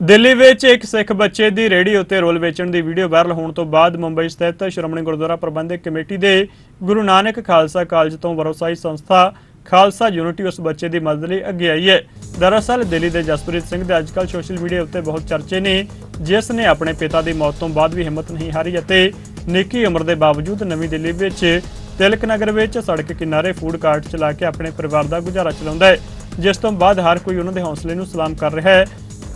ਦਿੱਲੀ ਵਿੱਚ ਇੱਕ ਸਿੱਖ ਬੱਚੇ ਦੀ ਰੇਹੜੀ ਉੱਤੇ ਰੋਲ ਵੇਚਣ ਦੀ ਵੀਡੀਓ ਵਾਇਰਲ ਹੋਣ ਤੋਂ ਬਾਅਦ ਮੁੰਬਈ ਸਥਿਤ ਸ਼੍ਰੋਮਣੀ ਗੁਰਦੁਆਰਾ ਪ੍ਰਬੰਧਕ ਕਮੇਟੀ ਦੇ ਗੁਰੂ ਨਾਨਕ ਖਾਲਸਾ ਕਾਲਜ ਤੋਂ ਵਰੋਸਾਈ ਸੰਸਥਾ ਖਾਲਸਾ ਯੂਨਿਟੀ ਉਸ ਬੱਚੇ ਦੀ ਮਦਦ ਲਈ ਅੱਗੇ ਆਈ ਹੈ। ਦਰਅਸਲ, ਦਿੱਲੀ ਦੇ ਜਸਪ੍ਰੀਤ ਸਿੰਘ ਦੇ ਅੱਜਕੱਲ ਸੋਸ਼ਲ ਮੀਡੀਆ ਉੱਤੇ ਬਹੁਤ ਚਰਚੇ ਨੇ, ਜਿਸ ਨੇ ਆਪਣੇ ਪਿਤਾ ਦੀ ਮੌਤ ਤੋਂ ਬਾਅਦ ਵੀ ਹਿੰਮਤ ਨਹੀਂ ਹਾਰੀ ਅਤੇ ਨਿੱਕੀ ਉਮਰ ਦੇ ਬਾਵਜੂਦ ਨਵੀਂ ਦਿੱਲੀ ਵਿੱਚ ਤਿਲਕ ਨਗਰ ਵਿੱਚ ਸੜਕ ਕਿਨਾਰੇ ਫੂਡ ਕਾਰਟ ਚਲਾ ਕੇ ਆਪਣੇ ਪਰਿਵਾਰ ਦਾ ਗੁਜ਼ਾਰਾ ਚਲਾਉਂਦਾ ਹੈ, ਜਿਸ ਤੋਂ ਬਾਅਦ ਹਰ ਕੋਈ ਉਹਨਾਂ ਦੇ ਹੌਸਲੇ ਨੂੰ ਸਲਾਮ ਕਰ ਰਿਹਾ ਹੈ।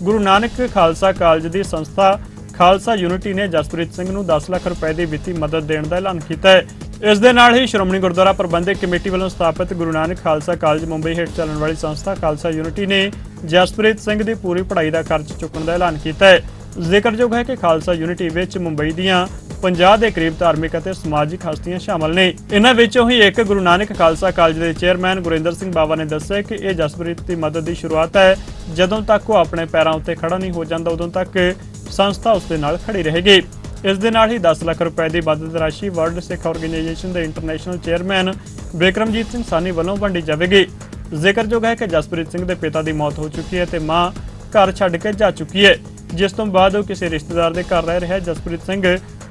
ਗੁਰੂ ਨਾਨਕ ਖਾਲਸਾ ਕਾਲਜ ਦੀ ਸੰਸਥਾ ਖਾਲਸਾ ਯੂਨਿਟੀ ਨੇ ਜਸਪ੍ਰੀਤ ਸਿੰਘ ਨੂੰ 10 ਲੱਖ ਰੁਪਏ ਦੀ ਵਿੱਤੀ ਮਦਦ ਦੇਣ ਦਾ ਐਲਾਨ ਕੀਤਾ ਹੈ। ਇਸ ਦੇ ਨਾਲ ਹੀ ਸ਼੍ਰੋਮਣੀ ਗੁਰਦੁਆਰਾ ਪ੍ਰਬੰਧਕ ਕਮੇਟੀ ਵੱਲੋਂ ਸਥਾਪਿਤ ਗੁਰੂ ਨਾਨਕ ਖਾਲਸਾ ਕਾਲਜ ਮੁੰਬਈ ਹੇਠ ਚੱਲਣ ਵਾਲੀ ਸੰਸਥਾ ਖਾਲਸਾ ਯੂਨਿਟੀ ਨੇ ਜਸਪ੍ਰੀਤ ਸਿੰਘ ਦੀ ਪੂਰੀ ਪੜ੍ਹਾਈ ਦਾ ਖਰਚ ਚੁੱਕਣ ਦਾ ਐਲਾਨ ਕੀਤਾ ਹੈ। ਜ਼ਿਕਰਯੋਗ ਹੈ ਕਿ ਖਾਲਸਾ ਯੂਨਿਟੀ ਵਿੱਚ ਮੁੰਬਈ ਦੀਆਂ 50 ਦੇ ਕਰੀਬ ਧਾਰਮਿਕ ਅਤੇ ਸਮਾਜਿਕ ਹਸਤੀਆਂ ਸ਼ਾਮਲ ਨੇ। ਇਹਨਾਂ ਵਿੱਚੋਂ ਹੀ ਇੱਕ ਗੁਰੂ ਨਾਨਕ ਖਾਲਸਾ ਕਾਲਜ ਦੇ ਚੇਅਰਮੈਨ ਗੁਰਿੰਦਰ ਸਿੰਘ ਬਾਵਾ ਨੇ ਦੱਸਿਆ ਕਿ ਇਹ ਜਸਪ੍ਰੀਤ ਦੀ ਮਦਦ ਦੀ ਸ਼ੁਰੂਆਤ ਹੈ। ਜਦੋਂ ਤੱਕ ਉਹ ਆਪਣੇ ਪੈਰਾਂ ਉੱਤੇ ਖੜਾ ਨਹੀਂ ਹੋ ਜਾਂਦਾ, ਉਦੋਂ ਤੱਕ ਸੰਸਥਾ ਉਸ ਦੇ ਨਾਲ ਖੜੀ ਰਹੇਗੀ। ਇਸ ਦੇ ਨਾਲ ਹੀ 10 ਲੱਖ ਰੁਪਏ ਦੀ ਮਦਦ ਰਾਸ਼ੀ ਵਰਲਡ ਸਿੱਖ ਆਰਗੇਨਾਈਜੇਸ਼ਨ ਦੇ ਇੰਟਰਨੈਸ਼ਨਲ ਚੇਅਰਮੈਨ ਬਿਕਰਮਜੀਤ ਸਿੰਘ ਸਾਨੀ ਵੱਲੋਂ ਵੰਡੀ ਜਾਵੇਗੀ। ਜ਼ਿਕਰਯੋਗ ਹੈ ਕਿ ਜਸਪ੍ਰੀਤ ਸਿੰਘ ਦੇ ਪਿਤਾ ਦੀ ਮੌਤ ਹੋ ਚੁੱਕੀ ਹੈ ਤੇ ਮਾਂ ਘਰ ਛੱਡ ਕੇ ਜਾ ਚੁੱਕੀ ਹੈ। ਜਿਸ ਤੋਂ ਬਾਅਦ ਉਹ ਕਿਸੇ ਰਿਸ਼ਤੇਦਾਰ ਦੇ ਘਰ ਰਹਿ ਰਿਹਾ ਜਸਪ੍ਰੀਤ ਸਿੰਘ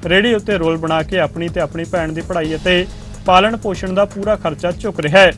ਰੇੜੀ ਉੱਤੇ ਰੋਲ ਬਣਾ ਕੇ ਆਪਣੀ ਤੇ ਆਪਣੀ ਭੈਣ ਦੀ ਪੜ੍ਹਾਈ ਅਤੇ ਪਾਲਣ ਪੋਸ਼ਣ ਦਾ ਪੂਰਾ ਖਰਚਾ ਚੁੱਕ ਰਿਹਾ ਹੈ।